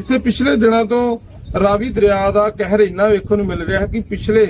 ਇੱਥੇ ਪਿਛਲੇ ਦਿਨਾਂ ਤੋਂ ਰਾਵੀ ਦਰਿਆ ਦਾ ਕਹਿਰ ਇੰਨਾ ਵੇਖਣ ਨੂੰ ਮਿਲ ਰਿਹਾ ਹੈ ਕਿ ਪਿਛਲੇ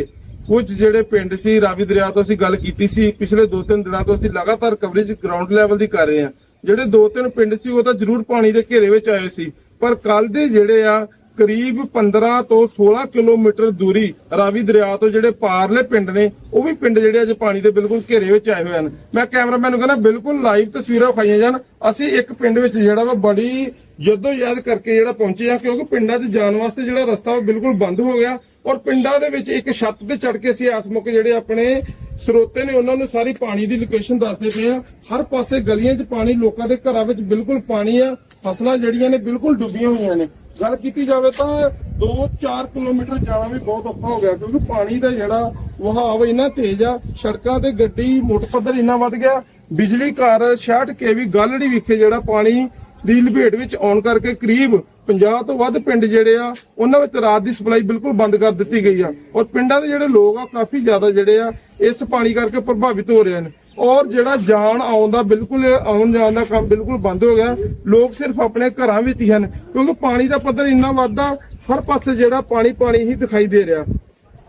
ਕੁਝ ਜਿਹੜੇ ਪਿੰਡ ਸੀ, ਰਾਵੀ ਦਰਿਆ ਤੋਂ ਅਸੀਂ ਗੱਲ ਕੀਤੀ ਸੀ, ਪਿਛਲੇ 2-3 ਦਿਨਾਂ ਤੋਂ ਅਸੀਂ ਲਗਾਤਾਰ ਕਵਰੇਜ ਗਰਾਊਂਡ ਲੈਵਲ ਦੀ ਕਰ ਰਹੇ ਹਾਂ। ਜਿਹੜੇ 2-3 ਪਿੰਡ ਸੀ, ਉਹ ਤਾਂ ਜ਼ਰੂਰ ਪਾਣੀ ਦੇ ਘੇਰੇ ਵਿੱਚ ਆਏ ਸੀ। ਪਰ ਕੱਲ ਦੇ ਜਿਹੜੇ ਆ, ਕਰੀਬ 15 ਤੋਂ 16 ਕਿਲੋਮੀਟਰ ਦੂਰੀ ਰਾਵੀ ਦਰਿਆ ਤੋਂ ਜਿਹੜੇ ਪਾਰਲੇ ਪਿੰਡ ਨੇ, ਉਹ ਵੀ ਪਿੰਡ ਜਿਹੜੇ ਅੱਜ ਪਾਣੀ ਦੇ ਬਿਲਕੁਲ ਘੇਰੇ ਵਿੱਚ ਆਏ ਹੋਏ ਹਨ। ਮੈਂ ਕੈਮਰਾਮੈਨ ਨੂੰ ਕਹਿੰਦਾ, ਬਿਲਕੁਲ ਲਾਈਵ ਤਸਵੀਰਾਂ ਖਾਈਆਂ ਜਾਣ। ਅਸੀਂ ਇੱਕ ਪਿੰਡ ਵਿੱਚ ਜਿਹੜਾ ਵਾ ਬੜੀ ਜਦੋਂ ਯਾਦ ਕਰਕੇ ਜਿਹੜਾ ਪਹੁੰਚੇ ਆ, ਕਿਉਂਕਿ ਪਿੰਡਾਂ 'ਚ ਜਾਣ ਵਾਸਤੇ ਜਿਹੜਾ ਰਸਤਾ ਉਹ ਬਿਲਕੁਲ ਬੰਦ ਹੋ ਗਿਆ ਔਰ ਪਿੰਡਾਂ ਦੇ ਵਿੱਚ ਇੱਕ ਛੱਤ ਤੇ ਚੜ ਕੇ ਅਸੀਂ ਆਸ ਜਿਹੜੇ ਆਪਣੇ ਸਰੋਤੇ ਨੇ, ਉਹਨਾਂ ਨੂੰ ਸਾਰੀ ਪਾਣੀ ਦੀ ਲੋਕੇਸ਼ਨ ਦੱਸਦੇ ਪਏ ਆ। ਹਰ ਪਾਸੇ ਗਲੀਆਂ 'ਚ ਪਾਣੀ, ਲੋਕਾਂ ਦੇ ਘਰਾਂ ਵਿੱਚ ਬਿਲਕੁਲ ਪਾਣੀ ਆ। ਫਸਲਾਂ ਜਿਹੜੀਆਂ ਨੇ ਬਿਲਕੁਲ ਡੁੱਬੀਆਂ ਹੋਈਆਂ ਨੇ। ਗੱਲ ਕੀਤੀ ਜਾਵੇ ਤਾਂ 2-4 ਕਿਲੋਮੀਟਰ ਜਾਣਾ ਵੀ ਬਹੁਤ ਔਖਾ ਹੋ ਗਿਆ, ਕਿਉਂਕਿ ਪਾਣੀ ਦਾ ਜਿਹੜਾ ਵਹਾਅ ਇੰਨਾ ਤੇਜ਼ ਆ, ਸੜਕਾਂ ਤੇ ਗੱਡੀ, ਮੋਟਰਸਾਈਕਲ ਇੰਨਾ ਵੱਧ ਗਿਆ। ਬਿਜਲੀ ਘਰ 66 ਕੇਵੀ, ਗਾਲੜੀ ਵਿਖੇ ਜਿਹੜਾ ਪਾਣੀ ਦੀ ਲਪੇਟ ਵਿੱਚ ਆਉਣ ਕਰਕੇ ਕਰੀਬ 50 ਤੋਂ ਵੱਧ ਪਿੰਡ ਜਿਹੜੇ ਆ, ਉਹਨਾਂ ਵਿੱਚ ਰਾਤ ਦੀ ਸਪਲਾਈ ਬਿਲਕੁਲ ਬੰਦ ਕਰ ਦਿੱਤੀ ਗਈ ਆ। ਔਰ ਪਿੰਡਾਂ ਦੇ ਜਿਹੜੇ ਲੋਕ ਆ, ਕਾਫੀ ਜ਼ਿਆਦਾ ਜਿਹੜੇ ਆ, ਇਸ ਪਾਣੀ ਕਰਕੇ ਪ੍ਰਭਾਵਿਤ ਹੋ ਰਹੇ ਨੇ ਔਰ ਜਿਹੜਾ ਜਾਣ ਆਉਣ ਦਾ ਬਿਲਕੁਲ, ਆਉਣ ਜਾਣ ਦਾ ਕੰਮ ਬਿਲਕੁਲ ਬੰਦ ਹੋ ਗਿਆ। ਲੋਕ ਸਿਰਫ ਆਪਣੇ ਘਰਾਂ ਵਿੱਚ ਹੀ ਹਨ, ਕਿਉਂਕਿ ਪਾਣੀ ਦਾ ਪੱਧਰ ਇੰਨਾ ਵੱਧਦਾ, ਹਰ ਪਾਸੇ ਜਿਹੜਾ ਪਾਣੀ ਪਾਣੀ ਹੀ ਦਿਖਾਈ ਦੇ ਰਿਹਾ।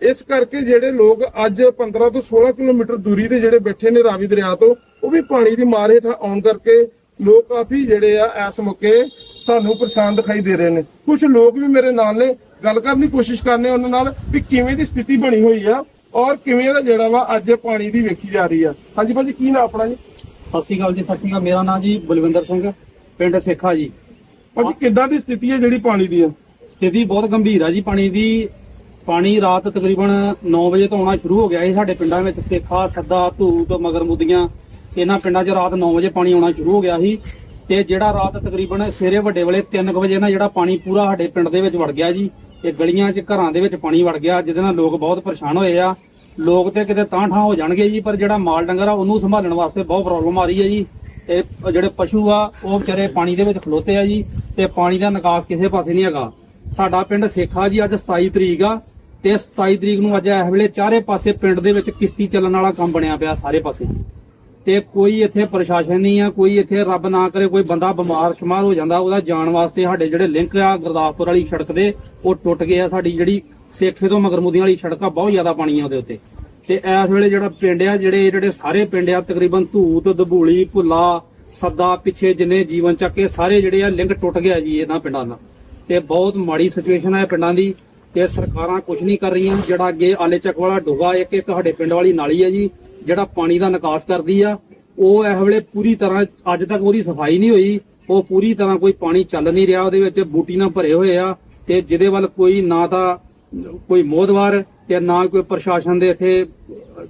ਇਸ ਕਰਕੇ ਜਿਹੜੇ ਲੋਕ ਅੱਜ 15 ਤੋਂ 16 ਕਿਲੋਮੀਟਰ ਦੂਰੀ ਤੇ ਜਿਹੜੇ ਬੈਠੇ ਨੇ ਰਾਵੀ ਦਰਿਆ ਤੋਂ, ਉਹ ਵੀ ਪਾਣੀ ਦੀ ਮਾਰ ਹੇਠ ਆਉਣ ਕਰਕੇ ਲੋਕ ਕਾਫੀ ਜਿਹੜੇ ਆ ਇਸ ਮੌਕੇ ਸਾਨੂੰ ਪਰੇਸ਼ਾਨ ਦਿਖਾਈ ਦੇ ਰਹੇ ਨੇ। ਕੁਝ ਲੋਕ ਵੀ ਮੇਰੇ ਨਾਲ ਨੇ ਗੱਲ ਕਰਨ ਦੀ ਕੋਸ਼ਿਸ਼ ਕਰਨੇ ਉਹਨਾਂ ਨਾਲ ਵੀ ਕਿਵੇਂ ਦੀ ਸਥਿਤੀ ਬਣੀ ਹੋਈ ਆ ਔਰ ਕਿਵੇਂ ਦਾ ਜਿਹੜਾ ਵਾ ਅੱਜ ਪਾਣੀ ਦੀ ਵੇਖੀ ਜਾ ਰਹੀ ਆ। ਹਾਂਜੀ ਭਾਜੀ ਕੀ ਨਾਮ ਆਪਣਾ ਜੀ? ਸਤਿ ਸ਼੍ਰੀ ਅਕਾਲ ਜੀ ਸਤਿ ਸ਼੍ਰੀ ਅਕਾਲ। ਮੇਰਾ ਨਾਮ ਜੀ ਬਲਵਿੰਦਰ ਸਿੰਘ ਪਿੰਡ ਸੇਖਾ ਜੀ। ਭਾਜੀ ਕਿੱਦਾਂ ਦੀ ਸਥਿਤੀ ਹੈ ਜਿਹੜੀ ਪਾਣੀ ਦੀ ਆ? ਸਥਿਤੀ ਬਹੁਤ ਗੰਭੀਰ ਆ ਜੀ। ਪਾਣੀ ਦੀ ਪਾਣੀ ਰਾਤ ਤਕਰੀਬਨ 9 ਵਜੇ ਤੋਂ ਆਉਣਾ ਸ਼ੁਰੂ ਹੋ ਗਿਆ ਸੀ ਸਾਡੇ ਪਿੰਡਾਂ ਵਿੱਚ। ਸੇਖਾ ਸੱਦਾ ਧੂਤ ਮਗਰਮੁੱਦੀਆਂ ਇਹਨਾਂ ਪਿੰਡਾਂ 'ਚ ਰਾਤ 9 ਵਜੇ ਪਾਣੀ ਆਉਣਾ ਸ਼ੁਰੂ ਹੋ ਗਿਆ ਸੀ ਤੇ ਜਿਹੜਾ ਰਾਤ ਤਕਰੀਬਨ ਸਵੇਰੇ ਵੱਡੇ ਵੇਲੇ 3 ਵਜੇ ਨਾ ਜਿਹੜਾ ਪਾਣੀ ਪੂਰਾ ਸਾਡੇ ਪਿੰਡ ਦੇ ਵਿੱਚ ਵੜ ਗਿਆ ਜੀ ਇਹ ਗਲੀਆਂ 'ਚ ਘਰਾਂ ਦੇ ਵਿੱਚ ਪਾਣੀ ਵੜ ਗਿਆ, ਜਿਹਦੇ ਨਾਲ ਲੋਕ ਬਹੁਤ ਪਰੇਸ਼ਾਨ ਹੋਏ ਆ। ਲੋਕ ਤੇ ਕਿਤੇ ਤਾਂ ਠਾਂ ਹੋ ਜਾਣਗੇ ਜੀ, ਪਰ ਜਿਹੜਾ ਮਾਲ ਡੰਗਰ ਆ ਉਹਨੂੰ ਸੰਭਾਲਣ ਵਾਸਤੇ ਬਹੁਤ ਪ੍ਰੋਬਲਮ ਆ ਰਹੀ ਹੈ ਜੀ। ਇਹ ਜਿਹੜੇ ਪਸ਼ੂ ਆ, ਉਹ ਵਿਚਾਰੇ ਪਾਣੀ ਦੇ ਵਿੱਚ ਖਲੋਤੇ ਆ ਜੀ, ਤੇ ਪਾਣੀ ਦਾ ਨਿਕਾਸ ਕਿਸੇ ਪਾਸੇ ਨਹੀਂ ਹੈਗਾ। ਸਾਡਾ ਪਿੰਡ ਸੇਖਾ ਜੀ ਅੱਜ 27 ਤਰੀਕ ਆ, ਤੇ 27 ਤਰੀਕ ਨੂੰ ਅੱਜ ਇਸ ਵੇਲੇ ਚਾਰੇ ਪਾਸੇ ਪਿੰਡ ਦੇ ਵਿੱਚ ਕਿਸ਼ਤੀ ਚੱਲਣ ਵਾਲਾ ਕੰਮ ਬਣਿਆ ਪਿਆ ਸਾਰੇ ਪਾਸੇ। ਤੇ ਕੋਈ ਇੱਥੇ ਪ੍ਰਸ਼ਾਸਨ ਨਹੀਂ ਆ, ਕੋਈ ਇੱਥੇ ਰੱਬ ਨਾ ਕਰੇ, ਕੋਈ ਬੰਦਾ ਬਿਮਾਰ ਸ਼ਮਾਰ ਹੋ ਜਾਂਦਾ, ਉਹਦਾ ਜਾਣ ਵਾਸਤੇ ਸਾਡੇ ਜਿਹੜੇ ਲਿੰਕ ਆ, ਗੁਰਦਾਸਪੁਰ ਵਾਲੀ ਸੜਕ ਦੇ, ਉਹ ਟੁੱਟ ਗਏ ਆ, ਸਾਡੀ ਜਿਹੜੀ ਸੇਖੇ ਤੋਂ ਮਗਰਮੁਦੀਆਂ ਵਾਲੀ ਸੜਕ ਆ, ਬਹੁਤ ਜ਼ਿਆਦਾ ਪਾਣੀ ਆ ਉਹਦੇ ਉੱਤੇ। ਤੇ ਇਸ ਵੇਲੇ ਜਿਹੜਾ ਪਿੰਡ ਆ, ਜਿਹੜੇ ਜਿਹੜੇ ਸਾਰੇ ਪਿੰਡ ਆ, ਤਕਰੀਬਨ ਧੂਤ, ਦਬੂਲੀ, ਭੁੱਲਾ, ਸੱਦਾ, ਪਿੱਛੇ ਜਿੰਨੇ ਜੀਵਨ ਚੱਕ ਕੇ ਸਾਰੇ ਜਿਹੜੇ ਆ ਲਿੰਕ ਟੁੱਟ ਗਿਆ ਜੀ ਇਹਨਾਂ ਪਿੰਡਾਂ ਦਾ। ਤੇ ਬਹੁਤ ਮਾੜੀ ਸਿਚੁਏਸ਼ਨ ਹੈ ਪਿੰਡਾਂ ਦੀ। ਤੇ ਸਰਕਾਰਾਂ ਕੁਝ ਨਹੀਂ ਕਰ ਰਹੀਆਂ, ਜਿਹੜਾ ਅੱਗੇ ਆਲੇ ਚੱਕ ਵਾਲਾ ਡੋਗਾ ਇੱਕ ਇੱਕ ਸਾਡੇ ਪਿੰਡ ਵਾਲੀ ਨਾਲੀ ਹੈ ਜੀ ਜਿਹੜਾ ਪਾਣੀ ਦਾ ਨਿਕਾਸ ਕਰਦੀ ਆ, ਉਹ ਇਸ ਵੇਲੇ ਪੂਰੀ ਤਰ੍ਹਾਂ ਅੱਜ ਤੱਕ ਉਹਦੀ ਸਫ਼ਾਈ ਨਹੀਂ ਹੋਈ। ਉਹ ਪੂਰੀ ਤਰ੍ਹਾਂ ਕੋਈ ਪਾਣੀ ਚੱਲ ਨਹੀਂ ਰਿਹਾ, ਉਹਦੇ ਵਿੱਚ ਬੂਟੀ ਨਾਲ ਭਰੇ ਹੋਏ ਆ ਤੇ ਜਿਹਦੇ ਵੱਲ ਕੋਈ ਨਾ ਤਾਂ ਕੋਈ ਮੋਦਵਾਰ ਤੇ ਨਾ ਕੋਈ ਪ੍ਰਸ਼ਾਸਨ ਦੇ ਇੱਥੇ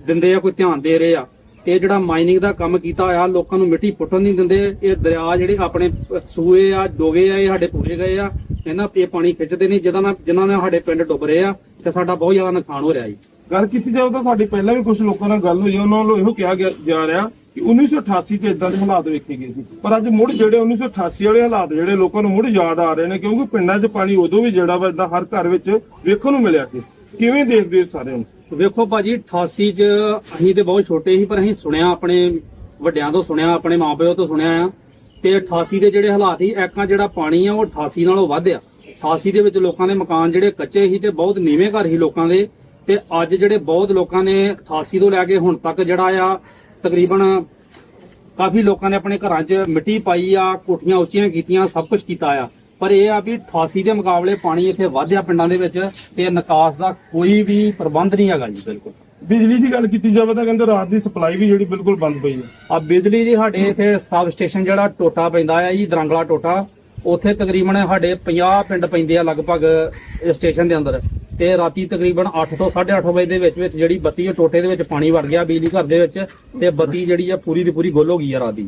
ਦਿੰਦੇ ਆ, ਕੋਈ ਧਿਆਨ ਦੇ ਰਹੇ ਆ। ਇਹ ਜਿਹੜਾ ਮਾਈਨਿੰਗ ਦਾ ਕੰਮ ਕੀਤਾ ਹੋਇਆ, ਲੋਕਾਂ ਨੂੰ ਮਿੱਟੀ ਪੁੱਟਣ ਨਹੀਂ ਦਿੰਦੇ। ਇਹ ਦਰਿਆ ਜਿਹੜੇ ਆਪਣੇ ਸੂਏ ਆ, ਡੋਗੇ ਆ, ਇਹ ਸਾਡੇ ਪੂਰੇ ਗਏ ਆ। ਇਹਨਾਂ ਇਹ ਪਾਣੀ ਖਿੱਚਦੇ ਨਹੀਂ ਜਿਹਨਾਂ ਨਾਲ ਜਿਨ੍ਹਾਂ ਨਾਲ ਸਾਡੇ ਪਿੰਡ ਡੁੱਬ ਰਹੇ ਆ ਤੇ ਸਾਡਾ ਬਹੁਤ ਜ਼ਿਆਦਾ ਨੁਕਸਾਨ ਹੋ ਰਿਹਾ ਜੀ। ਗੱਲ ਕੀਤੀ ਜਾਵੇ ਤਾਂ ਸਾਡੀ ਪਹਿਲਾਂ ਵੀ ਕੁਝ ਲੋਕਾਂ ਨਾਲ ਗੱਲ ਹੋਈ ਆ, ਉਹਨਾਂ ਵੱਲੋਂ ਇਹੋ ਕਿਹਾ ਗਿਆ- ਜਾ ਰਿਹਾ ਕਿ 1988 ਚ ਇਦਾਂ ਦੇ ਹਾਲਾਤ ਵੇਖੇ ਗਏ ਸੀ। ਪਰ ਅੱਜ ਮੁੜ ਜਿਹੜੇ 1988 ਵਾਲੇ ਹਾਲਾਤ ਜਿਹੜੇ ਲੋਕਾਂ ਨੂੰ ਮੁੜ ਯਾਦ ਆ ਰਹੇ ਨੇ ਕਿਉਂਕਿ ਪਿੰਡਾਂ 'ਚ ਪਾਣੀ ਉਦੋਂ ਵੀ ਜਿਹੜਾ ਵਾ ਏਦਾਂ ਹਰ ਘਰ ਵਿੱਚ ਵੇਖਣ ਨੂੰ ਮਿਲਿਆ ਸੀ। ਕਿਵੇਂ ਦੇਖਦੇ ਹੋ ਸਾਰੇ ਨੂੰ? ਵੇਖੋ ਭਾਜੀ 88 ਚ ਅਸੀਂ ਤੇ ਬਹੁਤ ਛੋਟੇ ਸੀ ਪਰ ਅਸੀਂ ਸੁਣਿਆ ਆਪਣੇ ਵੱਡਿਆਂ ਤੋਂ ਸੁਣਿਆ ਆਪਣੇ ਮਾਪਿਓ ਤੋਂ ਸੁਣਿਆ ਆ। ਤੇ 88 ਦੇ ਜਿਹੜੇ ਹਾਲਾਤ ਸੀ ਐਕਾਂ ਜਿਹੜਾ ਪਾਣੀ ਆ ਉਹ 88 ਨਾਲੋਂ ਵੱਧ ਆ। 88 ਦੇ ਵਿੱਚ ਲੋਕਾਂ ਦੇ ਮਕਾਨ ਜਿਹੜੇ ਕੱਚੇ ਸੀ ਤੇ ਬਹੁਤ ਨੀਵੇਂ ਘਰ ਸੀ ਲੋਕਾਂ ਦੇ। ਤੇ ਅੱਜ ਜਿਹੜੇ ਬਹੁਤ ਲੋਕਾਂ ਨੇ 88 ਤੋਂ ਲੈ ਕੇ ਹੁਣ ਤੱਕ ਜਿਹੜਾ ਆ ਤਕਰੀਬਨ ਕਾਫੀ ਲੋਕਾਂ ਨੇ ਆਪਣੇ ਘਰਾਂ 'ਚ ਮਿੱਟੀ ਪਾਈ ਆ ਕੋਠੀਆਂ ਉੱਚੀਆਂ ਕੀਤੀਆਂ ਸਭ ਕੁਝ ਕੀਤਾ ਆ। ਪਰ ਇਹ ਆ ਵੀ 88 ਦੇ ਮੁਕਾਬਲੇ ਪਾਣੀ ਇੱਥੇ ਵਧਿਆ ਪਿੰਡਾਂ ਦੇ ਵਿੱਚ ਤੇ ਨਿਕਾਸ ਦਾ ਕੋਈ ਵੀ ਪ੍ਰਬੰਧ ਨਹੀਂ ਹੈਗਾ ਜੀ ਬਿਲਕੁਲ। ਬਿਜਲੀ ਦੀ ਗੱਲ ਕੀਤੀ ਜਾਵੇ ਤਾਂ ਕਹਿੰਦੇ ਰਾਤ ਦੀ ਸਪਲਾਈ ਵੀ ਜਿਹੜੀ ਬਿਲਕੁਲ ਬੰਦ ਪਈ ਹੈ। ਆ ਬਿਜਲੀ ਜੀ ਸਾਡੇ ਇੱਥੇ ਸਬ ਸਟੇਸ਼ਨ ਜਿਹੜਾ ਟੋਟਾ ਪੈਂਦਾ ਆ ਜੀ ਦਰੰਗਲਾ ਟੋਟਾ ਉੱਥੇ ਤਕਰੀਬਨ ਸਾਡੇ 50 ਪਿੰਡ ਪੈਂਦੇ ਆ ਲਗਭਗ ਇਸ ਸਟੇਸ਼ਨ ਦੇ ਅੰਦਰ। ਤੇ ਰਾਤੀ ਤਕਰੀਬਨ 8 ਤੋਂ 8:30 ਵਜੇ ਦੇ ਵਿੱਚ ਵਿੱਚ ਜਿਹੜੀ ਬੱਤੀ ਹੈ ਟੋਟੇ ਦੇ ਵਿੱਚ ਪਾਣੀ ਵੜ ਗਿਆ ਬਿਜਲੀ ਘਰ ਦੇ ਵਿੱਚ ਤੇ ਬੱਤੀ ਜਿਹੜੀ ਆ ਪੂਰੀ ਦੀ ਪੂਰੀ ਗੁੱਲ ਹੋ ਗਈ ਆ ਰਾਤ ਦੀ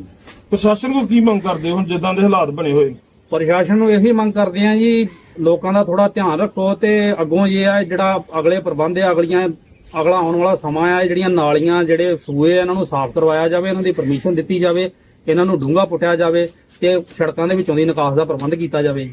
ਪ੍ਰਸ਼ਾਸਨ ਕੋ ਕੀ ਮੰਗ ਕਰਦੇ ਹੋ ਹੁਣ ਜਿੱਦਾਂ ਦੇ ਹਾਲਾਤ ਬਣੇ ਹੋਏ ਨੇ? ਪ੍ਰਸ਼ਾਸਨ ਨੂੰ ਇਹੀ ਮੰਗ ਕਰਦੇ ਆ ਜੀ ਲੋਕਾਂ ਦਾ ਥੋੜਾ ਧਿਆਨ ਰੱਖੋ ਤੇ ਅੱਗੋਂ ਇਹ ਆ ਜਿਹੜਾ ਅਗਲੇ ਪ੍ਰਬੰਧ ਆ ਅਗਲੀਆਂ ਅਗਲਾ ਆਉਣ ਵਾਲਾ ਸਮਾਂ ਆ ਜਿਹੜੀਆਂ ਨਾਲੀਆਂ ਜਿਹੜੇ ਸੂਏ ਇਹਨਾਂ ਨੂੰ ਸਾਫ਼ ਕਰਵਾਇਆ ਜਾਵੇ ਇਹਨਾਂ ਦੀ ਪਰਮਿਸ਼ਨ ਦਿੱਤੀ ਜਾਵੇ ਇਹਨਾਂ ਨੂੰ ਡੂੰਘਾ ਪੁੱਟਿਆ ਜਾਵੇ ਤੇ ਸੜਕਾਂ ਦੇ ਵਿੱਚੋਂ ਦੀ ਨਿਕਾਸ ਦਾ ਪ੍ਰਬੰਧ ਕੀਤਾ ਜਾਵੇ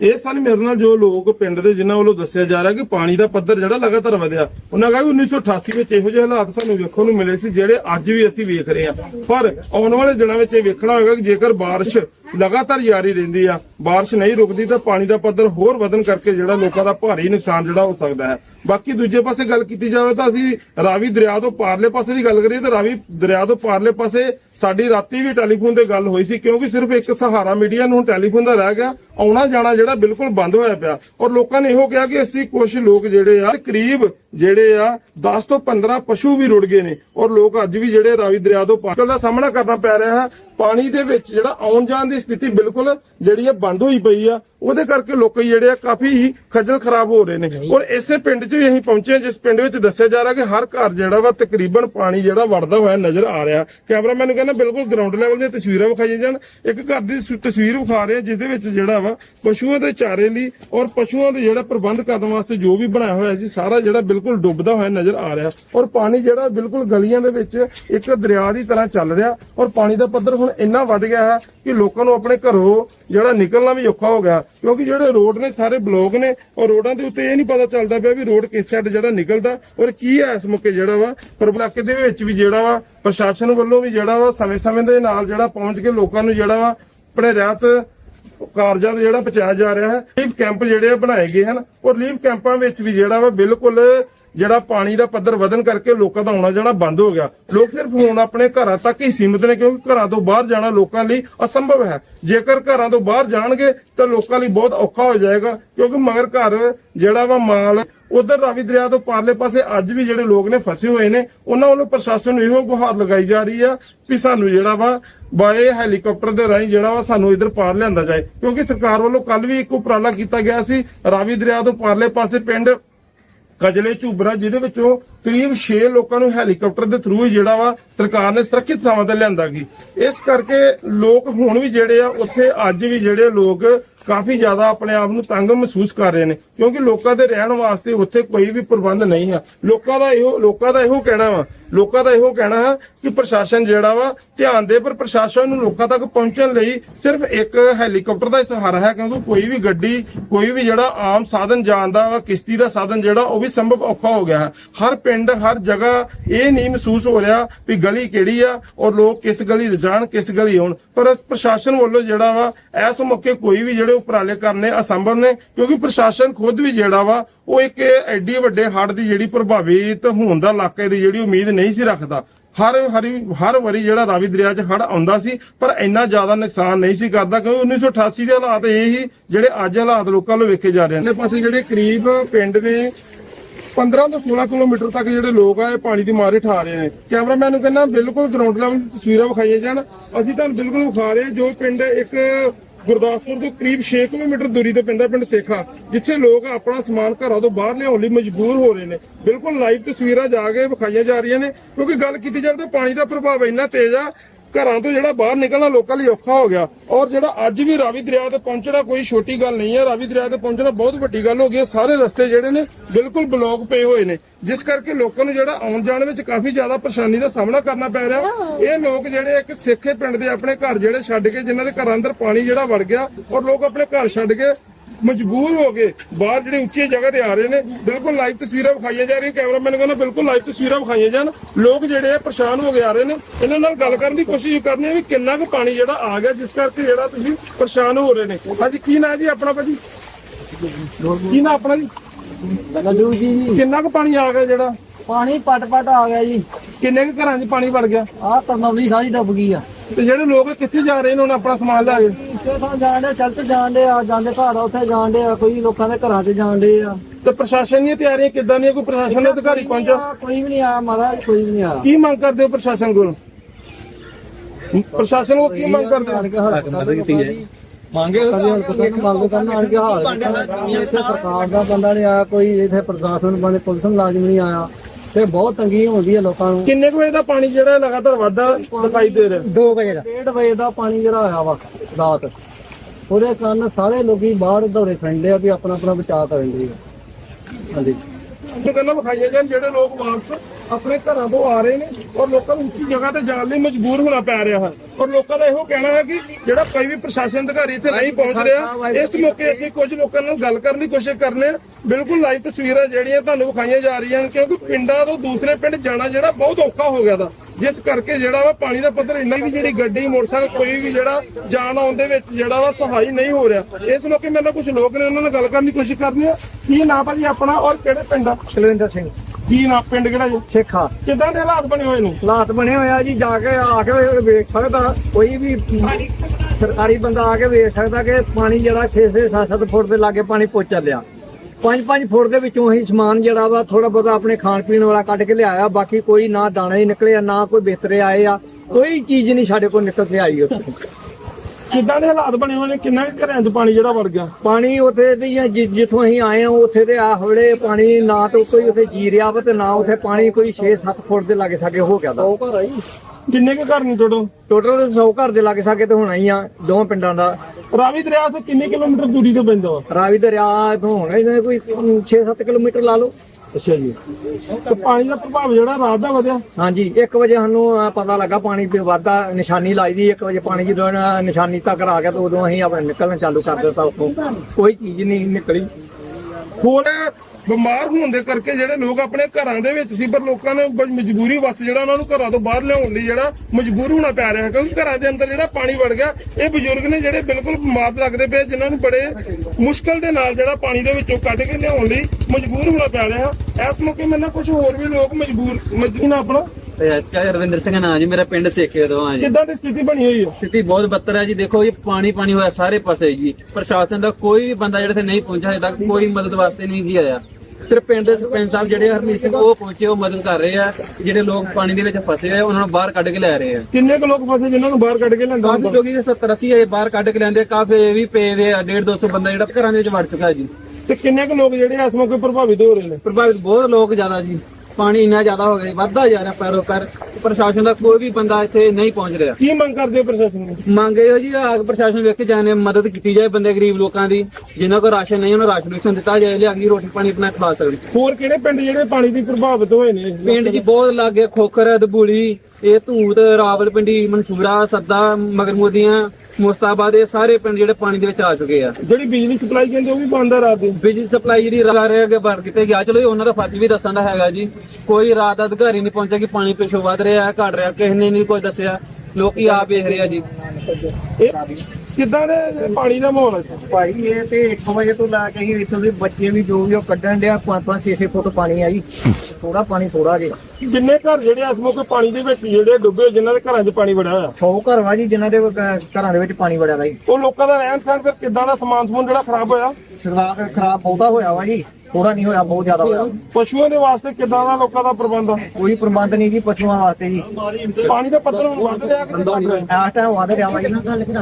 ਇਹ ਸਨ ਮੇਰੇ ਨਾਲ ਜੋ ਲੋਕ ਪਿੰਡ ਦੇ ਜਿਨ੍ਹਾਂ ਵੱਲੋਂ ਦੱਸਿਆ ਜਾ ਰਿਹਾ ਕਿ ਪਾਣੀ ਦਾ ਪੱਧਰ ਜਿਹੜਾ ਲਗਾਤਾਰ ਵਧਿਆ, ਉਹਨਾਂ ਕਹਾ ਕਿ 1988 ਵਿੱਚ ਇਹੋ ਜਿਹੇ ਹਾਲਾਤ ਸਾਨੂੰ ਵੇਖਣ ਨੂੰ ਮਿਲੇ ਸੀ ਜਿਹੜੇ ਅੱਜ ਵੀ ਅਸੀਂ ਵੇਖ ਰਹੇ ਹਾਂ। ਪਰ ਆਉਣ ਵਾਲੇ ਦਿਨਾਂ ਵਿੱਚ ਇਹ ਵੇਖਣਾ ਹੋਵੇਗਾ ਕਿ ਜੇਕਰ ਬਾਰਿਸ਼ ਲਗਾਤਾਰ ਜਾਰੀ ਰਹਿੰਦੀ ਆ। ਬਾਰਿਸ਼ ਨਹੀਂ ਰੁਕਦੀ ਤਾਂ ਪਾਣੀ ਦਾ ਪੱਧਰ ਹੋਰ ਵਧਣ ਕਰਕੇ ਜਿਹੜਾ ਲੋਕਾਂ ਦਾ ਭਾਰੀ ਨੁਕਸਾਨ ਜਿਹੜਾ ਹੋ ਸਕਦਾ ਹੈ। ਬਾਕੀ ਦੂਜੇ ਪਾਸੇ ਗੱਲ ਕੀਤੀ ਜਾਵੇ ਤਾਂ ਅਸੀਂ ਰਾਵੀ ਦਰਿਆ ਤੋਂ ਪਾਰਲੇ ਪਾਸੇ ਦੀ ਗੱਲ ਕਰੀਏ ਤਾਂ ਰਾਵੀ ਦਰਿਆ ਤੋਂ ਪਾਰਲੇ ਪਾਸੇ ਸਾਡੀ ਰਾਤੀ ਵੀ ਟੈਲੀਫੋਨ ਤੇ ਗੱਲ ਹੋਈ ਸੀ, ਕਿਉਂਕਿ ਸਿਰਫ ਇੱਕ ਸਹਾਰਾ ਮੀਡੀਆ ਨੂੰ ਟੈਲੀਫੋਨ ਦਾ ਰਹਿ ਗਿਆ। ਆਉਣਾ ਜਾਣਾ ਜਿਹੜਾ ਬਿਲਕੁਲ ਬੰਦ ਹੋਇਆ ਪਿਆ। ਔਰ ਲੋਕਾਂ ਨੇ ਇਹੋ ਕਿਹਾ ਕਿ ਅਸੀਂ ਕੁਝ ਲੋਕ ਜਿਹੜੇ ਆ, ਕਰੀਬ ਜਿਹੜੇ ਆ 10 ਤੋਂ 15 ਪਸ਼ੂ ਵੀ ਰੁੜ ਗਏ ਨੇ। ਔਰ ਲੋਕ ਅੱਜ ਵੀ ਜਿਹੜੇ ਰਾਵੀ ਦਰਿਆ ਤੋਂ ਪਾਰ ਦਾ ਸਾਹਮਣਾ ਕਰਨਾ ਪੈ ਰਿਹਾ ਹੈ। ਪਾਣੀ ਦੇ ਵਿੱਚ ਜਿਹੜਾ ਆਉਣ ਜਾਣ ਦੀ ਸਥਿਤੀ ਬਿਲਕੁਲ ਜਿਹੜੀ ਹੈ ਬੰਦ ਹੋਈ ਪਈ ਆ। ਉਹਦੇ ਕਰਕੇ ਲੋਕ ਜਿਹੜੇ ਆ ਕਾਫੀ ਹੀ ਖੱਜਲ ਖਰਾਬ ਹੋ ਰਹੇ ਨੇ। ਔਰ ਇਸੇ ਪਿੰਡ 'ਚ ਵੀ ਅਸੀਂ ਪਹੁੰਚੇ ਜਿਸ ਪਿੰਡ ਵਿੱਚ ਦੱਸਿਆ ਜਾ ਰਿਹਾ ਕਿ ਹਰ ਘਰ ਜਿਹੜਾ ਵਾ ਤਕਰੀਬਨ ਪਾਣੀ ਜਿਹੜਾ ਵੜਦਾ ਹੋਇਆ ਨਜ਼ਰ ਆ ਰਿਹਾ। ਕੈਮਰਾਮੈਨ ਨੂੰ ਕਹਿੰਦਾ ਬਿਲਕੁਲ ਗਰਾਊਂਡ ਲੈਵਲ ਦੀਆਂ ਤਸਵੀਰਾਂ ਵਿਖਾਈਆਂ ਜਾਣ। ਇੱਕ ਘਰ ਦੀ ਤਸਵੀਰ ਵਿਖਾ ਰਹੇ ਜਿਹਦੇ ਵਿੱਚ ਜਿਹੜਾ ਵਾ ਪਸ਼ੂਆਂ ਦੇ ਚਾਰੇ ਲਈ ਔਰ ਪਸ਼ੂਆਂ ਦੇ ਜਿਹੜਾ ਪ੍ਰਬੰਧ ਕਰਨ ਵਾਸਤੇ ਜੋ ਵੀ ਬਣਾਇਆ ਹੋਇਆ ਸੀ ਸਾਰਾ ਜਿਹੜਾ ਬਿਲਕੁਲ ਡੁੱਬਦਾ ਹੋਇਆ ਨਜ਼ਰ ਆ ਰਿਹਾ। ਔਰ ਪਾਣੀ ਜਿਹੜਾ ਬਿਲਕੁਲ ਗਲੀਆਂ ਦੇ ਵਿੱਚ ਇੱਕ ਦਰਿਆ ਦੀ ਤਰ੍ਹਾਂ ਚੱਲ ਰਿਹਾ ਔਰ ਪਾਣੀ ਦਾ ਪੱਧਰ ਹੁਣ ਇੰਨਾ ਵੱਧ ਗਿਆ ਹੈ ਕਿ ਲੋਕਾਂ ਨੂੰ ਆਪਣੇ ਘਰੋਂ ਜਿਹੜਾ ਨਿਕਲਣਾ ਵੀ ਔਖਾ ਹੋ ਗਿਆ। ਕਿਉਂਕਿ ਜਿਹੜੇ ਰੋਡ ਨੇ, ਸਾਰੇ ਬਲੌਕ ਨੇ, ਔਰ ਰੋਡਾਂ ਦੇ ਉੱਤੇ ਇਹ ਨਹੀਂ ਪਤਾ ਚੱਲਦਾ ਪਿਆ ਵੀ ਰੋਡ ਕਿਸ ਸਾਈਡ ਜਿਹੜਾ ਨਿਕਲਦਾ, ਔਰ ਕੀ ਹੈ ਇਸ ਮੌਕੇ ਜਿਹੜਾ ਵਾ ਪਰ ਇਲਾਕੇ ਦੇ ਵਿੱਚ ਵੀ ਜਿਹੜਾ ਵਾ, ਪ੍ਰਸ਼ਾਸਨ ਵੱਲੋਂ ਵੀ ਜਿਹੜਾ ਵਾ, ਸਮੇਂ-ਸਮੇਂ ਦੇ ਨਾਲ ਜਿਹੜਾ ਪਹੁੰਚ ਕੇ ਲੋਕਾਂ ਨੂੰ ਜਿਹੜਾ ਵਾ, ਆਪਣੇ ਰਹਿਤ ਕਾਰਜਾਂ ਦਾ ਜਿਹੜਾ ਪਹੁੰਚਾਇਆ ਜਾ ਰਿਹਾ ਹੈ ਲੀਵ ਕੈਂਪ ਜਿਹੜੇ ਆ ਬਣਾਏ ਗਏ ਹਨ, ਔਰ ਲੀਵ ਕੈਂਪਾਂ ਵਿੱਚ ਵੀ ਜਿਹੜਾ ਵਾ, ਬਿਲਕੁਲ ਜਿਹੜਾ ਪਾਣੀ ਦਾ ਪੱਧਰ ਵਧਣ ਕਰਕੇ ਲੋਕਾਂ ਦਾ ਆਉਣਾ ਜਾਣਾ ਬੰਦ ਹੋ ਗਿਆ। ਲੋਕ ਸਿਰਫ ਹੁਣ ਆਪਣੇ ਘਰਾਂ ਤੱਕ ਹੀ ਸੀਮਿਤ ਨੇ ਕਿਉਂਕਿ ਘਰਾਂ ਤੋਂ ਬਾਹਰ ਜਾਣਾ ਲੋਕਾਂ ਲਈ ਅਸੰਭਵ ਹੈ। ਜੇਕਰ ਘਰਾਂ ਤੋਂ ਬਾਹਰ ਜਾਣਗੇ ਤਾਂ ਲੋਕਾਂ ਲਈ ਬਹੁਤ ਔਖਾ ਹੋ ਜਾਏਗਾ ਕਿਉਂਕਿ ਮਗਰ ਘਰ ਜਿਹੜਾ ਵਾ ਮਾਲ, ਉਧਰ ਰਾਵੀ ਦਰਿਆ ਤੋਂ ਪਾਰਲੇ ਪਾਸੇ ਅੱਜ ਵੀ ਜਿਹੜੇ ਲੋਕ ਨੇ ਫਸੇ ਹੋਏ ਨੇ, ਉਹਨਾਂ ਵੱਲੋਂ ਪ੍ਰਸ਼ਾਸਨ ਨੂੰ ਇਹੋ ਗੁਹਾਰ ਲਗਾਈ ਜਾ ਰਹੀ ਆ ਕਿ ਸਾਨੂੰ ਜਿਹੜਾ ਵਾ ਬਾਏ ਹੈਲੀਕਾਪਟਰ ਦੇ ਰਾਹੀਂ ਜਿਹੜਾ ਵਾ ਸਾਨੂੰ ਇਧਰ ਪਾਰ ਲਿਆਂਦਾ ਜਾਏ। ਕਿਉਂਕਿ ਸਰਕਾਰ ਵੱਲੋਂ ਕੱਲ ਵੀ ਇੱਕ ਉਪਰਾਲਾ ਕੀਤਾ ਗਿਆ ਸੀ, ਰਾਵੀ ਦਰਿਆ ਤੋਂ ਪਾਰਲੇ ਪਾਸੇ ਪਿੰਡ ਕਜਲੇ ਝੂਬਰਾ, ਜਿਹਦੇ ਵਿੱਚੋਂ ਕਰੀਬ 6 ਲੋਕਾਂ ਨੂੰ ਹੈਲੀਕਾਪਟਰ ਦੇ ਥਰੂ ਹੀ ਜਿਹੜਾ ਵਾ ਸਰਕਾਰ ਨੇ ਸੁਰੱਖਿਅਤ ਥਾਵਾਂ ਤੇ ਲਿਆਂਦਾ ਗਈ ਇਸ ਕਰਕੇ ਲੋਕ ਹੁਣ ਵੀ ਜਿਹੜੇ ਆ, ਉੱਥੇ ਅੱਜ ਵੀ ਜਿਹੜੇ ਲੋਕ ਕਾਫੀ ਜ਼ਿਆਦਾ ਆਪਣੇ ਆਪ ਨੂੰ ਤੰਗ ਮਹਿਸੂਸ ਕਰ ਰਹੇ ਨੇ। ਕਿਉਂਕਿ ਲੋਕਾਂ ਦੇ ਰਹਿਣ ਵਾਸਤੇ ਉੱਥੇ ਕੋਈ ਵੀ ਪ੍ਰਬੰਧ ਨਹੀਂ ਹੈ ਲੋਕਾਂ ਦਾ ਇਹੋ, ਲੋਕਾਂ ਦਾ ਇਹੋ ਕਹਿਣਾ ਵਾ, ਲੋਕਾਂ ਦਾ ਇਹੋ ਕਹਿਣਾ ਹੈ ਕਿ ਪ੍ਰਸ਼ਾਸਨ ਜਿਹੜਾ ਵਾ ਧਿਆਨ ਦੇ, ਪਰ ਪ੍ਰਸ਼ਾਸਨ ਨੂੰ ਲੋਕਾਂ ਤੱਕ ਪਹੁੰਚਣ ਲਈ ਸਿਰਫ ਇੱਕ ਹੈਲੀਕਾਪਟਰ ਦਾ ਹੀ ਸਹਾਰਾ ਹੈ, ਕਿਉਂਕਿ ਕੋਈ ਵੀ ਗੱਡੀ, ਕੋਈ ਵੀ ਜਿਹੜਾ ਆਮ ਸਾਧਨ ਜਾਣਦਾ ਵਾ, ਕਿਸ਼ਤੀ ਦਾ ਸਾਧਨ ਜਿਹੜਾ, ਉਹ ਵੀ ਸੰਭਵ ਔਖਾ ਹੋ ਗਿਆ ਹੈ। ਹਰ ਪਿੰਡ, ਹਰ ਜਗ੍ਹਾ ਇਹ ਨਹੀਂ ਮਹਿਸੂਸ ਹੋ ਰਿਹਾ ਵੀ ਗਲੀ ਕਿਹੜੀ ਆ ਔਰ ਲੋਕ ਕਿਸ ਗਲੀ ਜਾਣ, ਕਿਸ ਗਲੀ ਆਉਣ। ਪਰ ਪ੍ਰਸ਼ਾਸਨ ਵੱਲੋਂ ਜਿਹੜਾ ਵਾ, ਇਸ ਮੌਕੇ ਕੋਈ ਵੀ ਜਿਹੜੇ ਉਪਰਾਲੇ ਕਰਨੇ ਅਸੰਭਵ ਨੇ, ਕਿਉਂਕਿ ਪ੍ਰਸ਼ਾਸਨ ਖੁਦ ਵੀ ਜਿਹੜਾ ਵਾ, ਉਹ ਇੱਕ ਐਡੀ ਵੱਡੇ ਹੜ੍ਹ ਦੀ ਜਿਹੜੀ ਪ੍ਰਭਾਵਿਤ ਹੋਣ ਦਾ ਇਲਾਕੇ ਦੀ ਜਿਹੜੀ ਉਮੀਦ ਨਹੀਂ ਸੀ ਰੱਖਦਾ। ਹਰ ਹਰੀ, ਹਰ ਵਾਰੀ ਜਿਹੜਾ ਰਾਵੀ ਦਰਿਆ 'ਚ ਹੜ੍ਹ ਆਉਂਦਾ ਸੀ, ਪਰ ਇੰਨਾ ਜ਼ਿਆਦਾ ਨੁਕਸਾਨ ਨਹੀਂ ਸੀ ਕਰਦਾ ਕਿਉਂਕਿ 1988 ਦੇ ਹਾਲਾਤ ਇਹ ਹੀ ਜਿਹੜੇ ਅੱਜ ਹਾਲਾਤ ਲੋਕਾਂ ਨੂੰ ਵੇਖੇ ਜਾ ਰਹੇ ਨੇ। ਪਾਸੇ ਜਿਹੜੇ ਕਰੀਬ ਪਿੰਡ ਦੇ 15 ਤੋਂ 16 ਕਿਲੋਮੀਟਰ ਤੱਕ ਜਿਹੜੇ ਲੋਕ ਆ, ਇਹ ਪਾਣੀ ਦੀ ਮਾਰੇ ਠਾ ਰਹੇ ਨੇ। ਕੈਮਰਾਮੈਨ ਨੂੰ ਕਹਿੰਦਾ, ਬਿਲਕੁਲ ਗਰਾਊਂਡ ਲੈਵਲ ਦੀ ਤਸਵੀਰਾਂ ਵਿਖਾਈਆਂ ਜਾਣ। ਅਸੀਂ ਤੁਹਾਨੂੰ ਬਿਲਕੁਲ ਵਿਖਾ ਰਹੇ ਜੋ ਪਿੰਡ ਇੱਕ ਗੁਰਦਾਸਪੁਰ ਤੋਂ ਕਰੀਬ 6 ਕਿਲੋਮੀਟਰ ਦੂਰੀ ਤੇ ਪੈਂਦਾ ਪਿੰਡ ਸੇਖਾ, ਜਿੱਥੇ ਲੋਕ ਆਪਣਾ ਸਮਾਨ ਘਰਾਂ ਤੋਂ ਬਾਹਰ ਲਿਆਉਣ ਲਈ ਮਜਬੂਰ ਹੋ ਰਹੇ ਨੇ। ਬਿਲਕੁਲ ਲਾਈਵ ਤਸਵੀਰਾਂ ਜਾ ਕੇ ਵਿਖਾਈਆਂ ਜਾ ਰਹੀਆਂ ਨੇ, ਕਿਉਂਕਿ ਗੱਲ ਕੀਤੀ ਜਾਵੇ ਤਾਂ ਪਾਣੀ ਦਾ ਪ੍ਰਭਾਵ ਇੰਨਾ ਤੇਜ਼ ਆ ਘਰਾਂ ਤੋਂ ਜਿਹੜਾ ਬਾਹਰ ਨਿਕਲਣਾ ਲੋਕਾਂ ਲਈ ਔਖਾ ਹੋ ਗਿਆ। ਔਰ ਜਿਹੜਾ ਅੱਜ ਵੀ ਰਾਵੀ ਦਰਿਆ ਤੇ ਪਹੁੰਚਣਾ ਕੋਈ ਛੋਟੀ ਗੱਲ ਨਹੀਂ ਹੈ। ਰਾਵੀ ਦਰਿਆ ਤੇ ਪਹੁੰਚਣਾ ਬਹੁਤ ਵੱਡੀ ਗੱਲ ਹੋ ਗਈ ਹੈ। ਸਾਰੇ ਰਸਤੇ ਜਿਹੜੇ ਨੇ ਬਿਲਕੁਲ ਬਲੌਕ ਪਏ ਹੋਏ ਨੇ। ਜਿਸ ਕਰਕੇ ਲੋਕਾਂ ਨੂੰ ਜਿਹੜਾ ਆਉਣ ਜਾਣ ਵਿੱਚ ਕਾਫੀ ਜ਼ਿਆਦਾ ਪਰੇਸ਼ਾਨੀ ਦਾ ਸਾਹਮਣਾ ਕਰਨਾ ਪੈ ਰਿਹਾ। ਇਹ ਲੋਕ ਜਿਹੜੇ ਇੱਕ ਸਿੱਖੇ ਪਿੰਡ ਦੇ ਆਪਣੇ ਘਰ ਜਿਹੜੇ ਛੱਡ ਕੇ ਜਿਨ੍ਹਾਂ ਦੇ ਘਰਾਂ ਅੰਦਰ ਪਾਣੀ ਜਿਹੜਾ ਵੜ ਗਿਆ ਔਰ ਲੋਕ ਆਪਣੇ ਘਰ ਛੱਡ ਕੇ ਮਜਬੂਰ ਹੋ ਗਏ। ਬਾਹਰ ਜਿਹੜੀ ਉੱਚੀ ਜਗ੍ਹਾ ਤੇ ਆ ਰਹੇ ਨੇ ਬਿਲਕੁਲ ਲਾਈਵ ਤਸਵੀਰਾਂ ਵਿਖਾਈਆਂ ਜਾ ਰਹੀਆਂ। ਕੈਮਰਾਮੈਨ ਕਹਿੰਦਾ ਬਿਲਕੁਲ ਲਾਈਵ ਤਸਵੀਰਾਂ ਵਿਖਾਈਆਂ ਜਾਣ। ਲੋਕ ਜਿਹੜੇ ਆ ਪਰੇਸ਼ਾਨ ਹੋ ਕੇ ਆ ਰਹੇ ਨੇ। ਇਹਨਾਂ ਨਾਲ ਗੱਲ ਕਰਨ ਦੀ ਕੋਸ਼ਿਸ਼ ਕਰਨੀ ਹੈ ਵੀ ਕਿੰਨਾ ਕੁ ਪਾਣੀ ਜਿਹੜਾ ਆ ਗਿਆ ਜਿਸ ਕਰਕੇ ਜਿਹੜਾ ਤੁਸੀਂ ਪਰੇਸ਼ਾਨ ਹੋ ਰਹੇ ਨੇ। ਹਾਂਜੀ ਕੀ ਨਾਂ ਜੀ ਆਪਣਾ ਭਾਜੀ? ਕੀ ਨਾਂ ਆਪਣਾ ਜੀ। ਕਿੰਨਾ ਕੁ ਪਾਣੀ ਆ ਗਿਆ ਜਿਹੜਾ? ਪਾਣੀ ਪਟ ਪਟ ਆ ਗਿਆ ਜੀ। ਕਿੰਨੇ ਕੁ ਘਰਾਂ 'ਚ ਪਾਣੀ ਵੜ ਗਿਆ? ਆਹ ਤਰਨੌਲੀ ਸਾਰੀ ਡੁੱਬ ਗਈ ਆ। ਤੇ ਜਿਹੜੇ ਲੋਕ ਕਿੱਥੇ ਜਾ ਰਹੇ ਨੇ ਉਹਨਾਂ ਆਪਣਾ ਸਮਾਨ ਲੈ ਕੇ? ਇੱਥੇ ਤਾਂ ਜਾਣਦੇ ਚਲਤ ਜਾਣਦੇ ਆ ਜਾਂਦੇ ਘਰ ਆ, ਉੱਥੇ ਜਾਣਦੇ ਆ ਕੋਈ ਲੋਕਾਂ ਦੇ ਘਰਾਂ 'ਚ ਜਾਣਦੇ ਆ। ਤੇ ਪ੍ਰਸ਼ਾਸਨ ਦੀਆਂ ਤਿਆਰੀਆਂ ਕਿੱਦਾਂ ਦੀਆਂ? ਕੋਈ ਪ੍ਰਸ਼ਾਸਨ ਦੇ ਅਧਿਕਾਰੀ ਪਹੁੰਚਾ। ਕੋਈ ਵੀ ਨਹੀਂ ਆਇਆ ਮਹਾਰਾਜ ਕੋਈ ਵੀ ਨਹੀਂ ਆਇਆ ਕੀ ਮੰਗ ਕਰਦੇ ਹੋ ਪ੍ਰਸ਼ਾਸਨ ਕੋਲ? ਪ੍ਰਸ਼ਾਸਨ ਕੋਲ ਕੀ ਮੰਗ ਕਰਦੇ ਹੋ? ਆਣ ਕੇ ਹਾਲ ਕੀਤੀ ਹੈ ਮੰਗੇ ਕਦੇ ਹਲ ਪਤਾ ਨਹੀਂ ਮੰਗ ਕਰਨ ਆਣ ਕੇ ਹਾਲ ਇੱਥੇ ਸਰਕਾਰ ਦਾ ਬੰਦਾ ਨਹੀਂ ਆਇਆ ਕੋਈ ਇੱਥੇ ਪ੍ਰਸ਼ਾਸਨ ਬੰਦੇ ਪੁਲਿਸ ਮੁਲਾਜ਼ਮ ਨਹੀਂ ਆਇਆ। ਤੇ ਬਹੁਤ ਤੰਗੀ ਹੁੰਦੀ ਹੈ ਲੋਕਾਂ ਨੂੰ। ਕਿੰਨੇ ਕੁ ਵਜੇ ਦਾ ਪਾਣੀ ਜਿਹੜਾ ਲਗਾਤਾਰ ਵੱਧਦਾ ਦਿਖਾਈ ਦੇ ਰਿਹਾ? 2 ਵਜੇ ਦਾ। 1:30 ਵਜੇ ਦਾ ਪਾਣੀ ਜਿਹੜਾ ਆਇਆ ਵਾ ਰਾਤ। ਉਹਦੇ ਕਾਰਨ ਸਾਰੇ ਲੋਕੀ ਬਾਹਰ ਦੌੜੇ ਫਿਰਦੇ ਆ ਵੀ ਆਪਣਾ ਆਪਣਾ ਬਚਾਅ ਕਰਨ ਦੇ ਹਾਂਜੀ। ਉਹ ਕਹਿੰਦਾ ਵਿਖਾਈਆਂ ਜਾਣ ਜਿਹੜੇ ਲੋਕ ਵਾਪਸ ਆਪਣੇ ਘਰਾਂ ਤੋਂ ਆ ਰਹੇ ਨੇ ਔਰ ਲੋਕਾਂ ਨੂੰ ਉੱਚੀ ਜਗ੍ਹਾ ਤੇ ਜਾਣ ਲਈ ਮਜਬੂਰ ਹੋਣਾ ਪੈ ਰਿਹਾ ਹੈ। ਔਰ ਲੋਕਾਂ ਦਾ ਇਹੋ ਕਹਿਣਾ ਹੈ ਕਿ ਜਿਹੜਾ ਕੋਈ ਵੀ ਪ੍ਰਸ਼ਾਸਨ ਅਧਿਕਾਰੀ ਇੱਥੇ ਨਹੀਂ ਪਹੁੰਚ ਰਿਹਾ ਇਸ ਮੌਕੇ ਅਸੀਂ ਕੁਝ ਲੋਕਾਂ ਨਾਲ ਗੱਲ ਕਰਨ ਦੀ ਕੋਸ਼ਿਸ਼ ਕਰਨੇ ਆ। ਬਿਲਕੁਲ ਲਾਈਵ ਤਸਵੀਰਾਂ ਜਿਹੜੀਆਂ ਤੁਹਾਨੂੰ ਵਿਖਾਈਆਂ ਜਾ ਰਹੀਆਂ ਹਨ ਕਿਉਂਕਿ ਪਿੰਡਾਂ ਤੋਂ ਦੂਸਰੇ ਪਿੰਡ ਜਾਣਾ ਜਿਹੜਾ ਬਹੁਤ ਔਖਾ ਹੋ ਗਿਆ ਦਾ ਜਿਸ ਕਰਕੇ ਜਿਹੜਾ ਵਾ ਪਾਣੀ ਦਾ ਪੱਧਰ ਇੰਨਾ ਵੀ ਜਿਹੜੀ ਗੱਡੀ ਮੋਟਰਸਾਈਕਲ ਕੋਈ ਵੀ ਜਿਹੜਾ ਜਾਨ ਆਉਣ ਦੇ ਵਿੱਚ ਜਿਹੜਾ ਵਾ ਸਹਾਈ ਨਹੀਂ ਹੋ ਰਿਹਾ। ਇਸ ਮੌਕੇ ਮੇਰੇ ਨਾਲ ਕੁਝ ਲੋਕ ਨੇ ਉਹਨਾਂ ਨਾਲ ਗੱਲ ਕਰਨ ਦੀ ਕੋਸ਼ਿਸ਼ ਕਰਨੀ ਆ। ਕੀ ਨਾਂ ਭਾਜੀ ਆਪਣਾ ਔਰ ਕਿਹੜੇ ਪਿੰਡ ਆ? ਕੁਲਵਿੰਦਰ ਸਿੰਘ। ਕੀ ਨਾਂ ਪਿੰਡ ਕਿਹੜਾ ਜੀ? ਸੇਖਾ ਕਿੱਦਾਂ ਦੇ ਹਾਲਾਤ ਬਣੇ ਹੋਏ ਨੇ? ਹਾਲਾਤ ਬਣੇ ਹੋਏ ਆ ਜੀ ਜਾ ਕੇ ਆ ਕੇ ਵੇਖ ਸਕਦਾ ਕੋਈ ਵੀ ਸਰਕਾਰੀ ਬੰਦਾ ਆ ਕੇ ਵੇਖ ਸਕਦਾ ਕਿ ਪਾਣੀ ਜਿਹੜਾ 6-6 7-7 ਫੁੱਟ ਦੇ ਲਾਗੇ ਪਾਣੀ ਪਹੁੰਚ ਚੱਲਿਆ 5-5 ਫੁੱਟ ਦੇ ਵਿੱਚੋਂ ਹੀ ਸਮਾਨ ਜਿਹੜਾ ਵਾ ਥੋੜਾ ਬਹੁਤਾ ਆਪਣੇ ਖਾਣ ਪੀਣ ਵਾਲਾ ਕੱਢ ਕੇ ਲਿਆਇਆ ਬਾਕੀ ਕੋਈ ਨਾ ਦਾਣੇ ਹੀ ਨਿਕਲੇ ਆ ਨਾ ਕੋਈ ਬਿਸਤਰੇ ਆਏ ਆ ਕੋਈ ਚੀਜ਼ ਨਹੀਂ ਸਾਡੇ ਕੋਲ ਨਿਕਲ ਕੇ ਆਈ ਉੱਥੇ। ਕਿੱਦਾਂ ਦੇ ਹਾਲਾਤ ਬਣੇ ਹੋਏ ਨੇ? ਕਿੰਨਾ ਕੁ ਘਰਾਂ 'ਚ ਪਾਣੀ ਜਿਹੜਾ ਵੜ ਗਿਆ? ਪਾਣੀ ਉੱਥੇ ਦੀ ਜਿ- ਜਿੱਥੋਂ ਅਸੀਂ ਆਏ ਆ ਉੱਥੇ ਦੇ ਆ ਵੇਲੇ ਪਾਣੀ ਨਾ ਤਾਂ ਕੋਈ ਉੱਥੇ ਜੀ ਰਿਹਾ ਵਾ ਤੇ ਨਾ ਉੱਥੇ ਪਾਣੀ ਕੋਈ 6-7 ਫੁੱਟ ਦੇ ਲਾਗੇ ਸਾਗੇ ਹੋ ਗਿਆ ਦਾ ਕਿੰਨੇ ਕੁ ਘਰ ਨੇ ਟੋਟਲ ਟੋਟਲ 100 ਘਰ ਦੇ ਲਾਗੇ ਸਾਗੇ ਤੇ ਹੋਣਾ ਹੀ ਆ ਦੋਵਾਂ ਪਿੰਡਾਂ ਦਾ। ਰਾਵੀ ਦਰਿਆ ਤੋਂ ਕਿੰਨੇ ਕਿਲੋਮੀਟਰ ਦੂਰੀ ਤੇ ਪੈਂਦਾ ਵਾ? ਰਾਵੀ ਦਰਿਆ ਤੋਂ ਹੋਣਾ ਹੀ ਕੋਈ 6-7 ਕਿਲੋਮੀਟਰ ਲਾ ਲਓ। ਅੱਛਾ ਜੀ। ਤੇ ਪਾਣੀ ਦਾ ਪ੍ਰਭਾਵ ਜਿਹੜਾ ਰਾਤ ਦਾ ਵਧਿਆ? ਹਾਂਜੀ 1 ਵਜੇ ਸਾਨੂੰ ਅਹ, ਪਤਾ ਲੱਗਾ ਪਾਣੀ ਵੀ ਵਾਧਾ ਨਿਸ਼ਾਨੀ ਲਾਈ ਦੀ 1 ਵਜੇ ਪਾਣੀ ਜਦੋਂ ਨਾ ਨਿਸ਼ਾਨੀ ਤੱਕ ਆ ਗਿਆ ਤਾਂ ਉਦੋਂ ਅਸੀਂ ਆਪਣੇ ਨਿਕਲਣਾ ਚਾਲੂ ਕਰ ਦਿੱਤਾ ਉੱਥੋਂ। ਕੋਈ ਚੀਜ਼ ਨਹੀਂ ਨਿਕਲੀ। ਹੋਰ ਬਿਮਾਰ ਹੋਣ ਦੇ ਕਰਕੇ ਜਿਹੜੇ ਲੋਕ ਆਪਣੇ ਘਰਾਂ ਦੇ ਵਿੱਚ ਸੀ ਪਰ ਲੋਕਾਂ ਨੇ ਬ- ਮਜਬੂਰੀ ਵਸ ਜਿਹੜਾ ਉਹਨਾਂ ਨੂੰ ਘਰਾਂ ਤੋਂ ਬਾਹਰ ਲਿਆਉਣ ਲਈ ਜਿਹੜਾ ਮਜਬੂਰ ਹੋਣਾ ਪੈ ਰਿਹਾ ਹੈ ਕਿਉਂਕਿ ਘਰਾਂ ਦੇ ਅੰਦਰ ਜਿਹੜਾ ਪਾਣੀ ਵੜ ਗਿਆ ਇਹ ਬਜ਼ੁਰਗ ਨੇ ਜਿਹੜੇ ਬਿਲਕੁਲ ਬਿਮਾਰ ਲੱਗਦੇ ਪਏ ਜਿਨ੍ਹਾਂ ਨੂੰ ਬੜੇ ਮੁਸ਼ਕਲ ਦੇ ਨਾਲ ਜਿਹੜਾ ਪਾਣੀ ਦੇ ਵਿੱਚੋਂ ਕੱਢ ਕੇ ਲਿਆਉਣ ਲਈ ਮਜਬੂਰ ਹੋਣਾ ਪੈ ਰਿਹਾ ਹੈ। ਇਸ ਮੌਕੇ ਮੇਰੇ ਨਾਲ ਕੁਝ ਹੋਰ ਵੀ ਲੋਕ ਮਜਬੂਰ ਮਜਬੂਰ ਆਪਣਾ ਤੇ ਰਵਿੰਦਰ ਸਿੰਘ ਨਾਂ ਜੀ ਮੇਰਾ ਪਿੰਡ ਸੇਕੇ ਤੋਂ ਆ ਜੀ। ਕਿੱਦਾਂ ਦੀ ਸਥਿਤੀ ਬਣੀ ਹੋਈ ਹੈ? ਸਥਿਤੀ ਬਹੁਤ ਬੱਤਰ ਹੈ ਜੀ ਦੇਖੋ ਜੀ ਪਾਣੀ ਪਾਣੀ ਹੋਇਆ ਸਾਰੇ ਪਾਸੇ ਜੀ। ਪ੍ਰਸ਼ਾਸਨ ਦਾ ਕੋਈ ਵੀ ਬੰਦਾ ਜਿਹੜਾ ਇੱਥੇ ਨਹੀਂ ਪਹੁੰਚਿਆ ਹਜੇ ਤੱਕ ਕੋਈ ਮਦਦ ਵਾਸਤੇ ਨਹੀਂ ਜੀ ਆਇਆ। ਸਿਰਫ ਪਿੰਡ ਦੇ ਸਰਪੰਚ ਸਾਹਿਬ ਜਿਹੜੇ ਹਰਮੀਤ ਸਿੰਘ ਉਹ ਪਹੁੰਚੇ ਉਹ ਮਦਦ ਕਰ ਰਹੇ ਆ। ਜਿਹੜੇ ਲੋਕ ਪਾਣੀ ਦੇ ਵਿੱਚ ਫਸੇ ਆ, ਉਹਨਾਂ ਨੂੰ ਬਾਹਰ ਕੱਢ ਕੇ ਲੈ ਰਹੇ ਆ। ਕਿੰਨੇ ਕੁ ਲੋਕ ਫਸੇ ਜਿਨ੍ਹਾਂ ਨੂੰ ਬਾਹਰ ਕੱਢ ਕੇ ਲਿਆਂਦਾ ਕਾਫੀ ਲੋਕੀ 70 80 ਹਜੇ ਬਾਹਰ ਕੱਢ ਕੇ ਲੈਂਦੇ ਕਾਫੀ ਵੀ ਪਏ ਵੇ ਆ 1.5 200 ਬੰਦਾ ਜਿਹੜਾ ਘਰਾਂ ਦੇ ਵਿੱਚ ਵੜ ਚੁੱਕਾ ਜੀ। ਤੇ ਕਿੰਨੇ ਕੁ ਲੋਕ ਜਿਹੜੇ ਇਸ ਮੌਕੇ ਪ੍ਰਭਾਵਿਤ ਹੋ ਰਹੇ ਨੇ? ਪ੍ਰਭਾਵਿਤ ਬਹੁਤ ਲੋਕ ਜ਼ਿਆਦਾ ਜੀ। ਪਾਣੀ ਇੰਨਾ ਜ਼ਿਆਦਾ ਹੋ ਗਿਆ ਵੱਧਦਾ ਜਾ ਰਿਹਾ ਪੈਰੋ ਪੈਰ ਪ੍ਰਸ਼ਾਸਨ ਦਾ ਕੋਈ ਵੀ ਬੰਦਾ ਇੱਥੇ ਨਹੀਂ ਪਹੁੰਚ ਰਿਹਾ। ਕੀ ਮੰਗ ਕਰਦੇ ਹੋ ਪ੍ਰਸ਼ਾਸਨ ਨੂੰ? ਮੰਗ ਇਹ ਹੋ ਜੀ ਆਗ ਪ੍ਰਸ਼ਾਸਨ ਵੇਖ ਕੇ ਜਾਣੇ ਮਦਦ ਕੀਤੀ ਜਾਏ ਬੰਦੇ ਗਰੀਬ ਲੋਕਾਂ ਦੀ ਜਿਨ੍ਹਾਂ ਕੋਲ ਰਾਸ਼ਨ ਨਹੀਂ ਉਹਨਾਂ ਨੂੰ ਰਾਸ਼ਨ ਰੂਸ਼ਨ ਦਿੱਤਾ ਜਾਏ ਲਿਆ ਕੇ ਰੋਟੀ ਪਾਣੀ ਆਪਣਾ ਖਾ ਸਕਣ। ਹੋਰ ਕਿਹੜੇ ਪਿੰਡ ਜਿਹੜੇ ਪਾਣੀ ਦੀ ਪ੍ਰਭਾਵਿਤ ਹੋਏ ਨੇ? ਪਿੰਡ ਜੀ ਬਹੁਤ ਲਾਗੇ ਖੋਖਰ ਦਬੂਲੀ ਇਹ ਧੂਤ ਰਾਵਲਪਿੰਡੀ ਮਨਸੂਰਾ ਸੱਦਾ ਮਗਰਮੋਦੀਆਂ ਮੁਸਤਾਬਾਦ ਇਹ ਸਾਰੇ ਪਿੰਡ ਜਿਹੜੇ ਪਾਣੀ ਦੇ ਵਿੱਚ ਆ ਚੁੱਕੇ ਆ। ਜਿਹੜੀ ਬਿਜਲੀ ਸਪਲਾਈ ਕਹਿੰਦੇ ਉਹ ਵੀ ਬੰਦ ਆ ਰਾਤ ਦੀ? ਬਿਜਲੀ ਸਪਲਾਈ ਜਿਹੜੀ ਰਾਤ ਰਹਿ ਕੇ ਬੰਦ ਕੀਤੇ ਗਿਆ ਚਲੋ ਇਹ ਉਹਨਾਂ ਦਾ ਫਰਜ਼ ਵੀ ਦੱਸਣ ਦਾ ਹੈਗਾ ਜੀ। ਕੋਈ ਰਾਤ ਦਾ ਅਧਿਕਾਰੀ ਨਹੀਂ ਪਹੁੰਚਿਆ ਕਿ ਪਾਣੀ ਪਿੱਛੋਂ ਵੱਧ ਰਿਹਾ ਹੈ ਘਟ ਰਿਹਾ ਕਿਸੇ ਨੇ ਨਹੀਂ ਕੋਈ ਦੱਸਿਆ। ਲੋਕੀ ਆਪ ਵੇਖ ਰਹੇ ਆ ਜੀ। ਇਹ ਕਿੱਦਾਂ ਦੇ ਪਾਣੀ ਦਾ ਮਾਹੌਲ ਹੈ? ਭਾਈ ਇਹ ਤੇ 1 ਵਜੇ ਤੋਂ ਲੈ ਕੇ ਹੀ ਇੱਥੋਂ ਦੇ ਬੱਚੇ ਵੀ ਜੋ ਵੀ ਉਹ ਕੱਢਣ ਡਿਆ 5-5 6 ਫੁੱਟ ਪਾਣੀ ਆਈ। ਥੋੜਾ ਪਾਣੀ ਥੋੜਾ ਜੇ ਕਿੰਨੇ ਘਰ ਜਿਹੜੇ ਇਸ ਮੌਕੇ ਪਾਣੀ ਦੇ ਵਿੱਚ ਜਿਹੜੇ ਡੁੱਬੇ ਜਿਨ੍ਹਾਂ ਦੇ ਘਰਾਂ 'ਚ ਪਾਣੀ ਵੜਿਆ ਹੋਇਆ? 100 ਘਰ ਵਾ ਜੀ ਜਿਨ੍ਹਾਂ ਦੇ ਘਰਾਂ ਦੇ ਵਿੱਚ ਪਾਣੀ ਵੜਿਆ ਜੀ। ਉਹ ਲੋਕਾਂ ਦਾ ਰਹਿਣ ਸਹਿਣ ਫਿਰ ਕਿੱਦਾਂ ਦਾ ਸਮਾਨ ਸਮੂਨ ਜਿਹੜਾ ਖਰਾਬ ਹੋਇਆ? ਸਰਕਾਰ ਖਰਾਬ ਬਹੁਤਾ ਹੋਇਆ ਵਾ ਜੀ। ਥੋੜਾ ਨਹੀਂ ਹੋਇਆ ਬਹੁਤ ਜ਼ਿਆਦਾ ਹੋਇਆ। ਪਸ਼ੂਆਂ ਦੇ ਵਾਸਤੇ ਕਿੱਦਾਂ ਦਾ ਲੋਕਾਂ ਦਾ ਪ੍ਰਬੰਧ ਆ? ਕੋਈ ਪ੍ਰਬੰਧ ਨਹੀਂ ਜੀ ਪਸ਼ੂਆਂ ਵਾਸਤੇ ਜੀ। ਪਾਣੀ ਦਾ ਪੱਧਰ ਵੱਧ ਰਿਹਾ ਕਿ ਘਟ ਰਿਹਾ? ਇਸ ਟਾਈਮ ਵਧ ਰਿਹਾ ਵਾ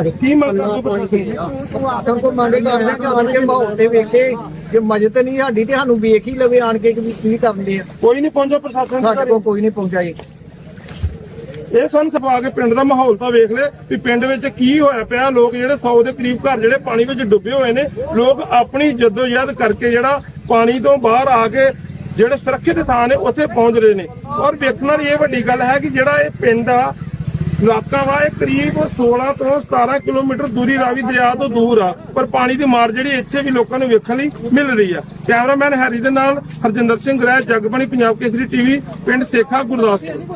ਜੀ। ਕੀ ਮੰਗ ਕਰਦੇ ਤੋਂ? ਆਖਰ ਕੋ ਮੰਗ ਕਰਦੇ ਆ ਕਿ ਆਣ ਕੇ ਮਾਹੌਲ ਤੇ ਵੇਖੇ। ਜੇ ਮਜਤ ਨਹੀਂ ਸਾਡੀ ਤੇ ਸਾਨੂੰ ਵੇਖ ਹੀ ਲਵੇ ਆਣ ਕੇ ਕਿ ਕੀ ਕਰਦੇ ਆ। ਕੋਈ ਨਹੀਂ ਪਹੁੰਚੋ ਪ੍ਰਸ਼ਾਸਨ ਸਾਡੇ? ਕੋਲ ਕੋਈ ਨਹੀਂ ਪਹੁੰਚਾ ਜੀ। ਇਹ ਸਨ ਸਪਾ ਕੇ ਪਿੰਡ ਦਾ ਮਾਹੌਲ ਤਾਂ ਵੇਖ ਲੈ ਵੀ ਪਿੰਡ ਵਿੱਚ ਕੀ ਹੋਇਆ ਪਿਆ। ਲੋਕ ਜਿਹੜੇ 100 ਦੇ ਕਰੀਬ ਘਰ ਜਿਹੜੇ ਪਾਣੀ ਵਿੱਚ ਡੁੱਬੇ ਹੋਏ ਨੇ, ਲੋਕ ਆਪਣੀ ਜਦੋਜਹਿਦ ਕਰਕੇ ਜਿਹੜਾ ਪਾਣੀ ਤੋਂ ਬਾਹਰ ਆ ਕੇ ਜਿਹੜੇ ਸੁਰੱਖਿਅਤ ਥਾਂ ਨੇ, ਉੱਥੇ ਪਹੁੰਚ ਰਹੇ ਨੇ। ਔਰ ਵੇਖਣ ਵਾਲੀ ਇਹ ਵੱਡੀ ਗੱਲ ਹੈ ਕਿ ਜਿਹੜਾ ਇਹ ਪਿੰਡ ਆ, ਇਲਾਕਾ ਵਾ, ਇਹ ਕਰੀਬ 16 ਤੋਂ 17 ਕਿਲੋਮੀਟਰ ਦੂਰੀ ਰਾਵੀ ਦਰਿਆ ਤੋਂ ਦੂਰ ਆ। ਪਰ ਪਾਣੀ ਦੀ ਮਾਰ ਜਿਹੜੀ ਇੱਥੇ ਵੀ ਲੋਕਾਂ ਨੂੰ ਵੇਖਣ ਲਈ ਮਿਲ ਰਹੀ ਆ। ਕੈਮਰਾਮੈਨ ਹੈਰੀ ਦੇ ਨਾਲ ਹਰਜਿੰਦਰ ਸਿੰਘ ਗ੍ਰਹਿ ਜਗਬਾਣੀ ਪੰਜਾਬ ਕੇਸਰੀ ਟੀਵੀ, ਪਿੰਡ ਸੇਖਾ, ਗੁਰਦਾਸਪੁਰ।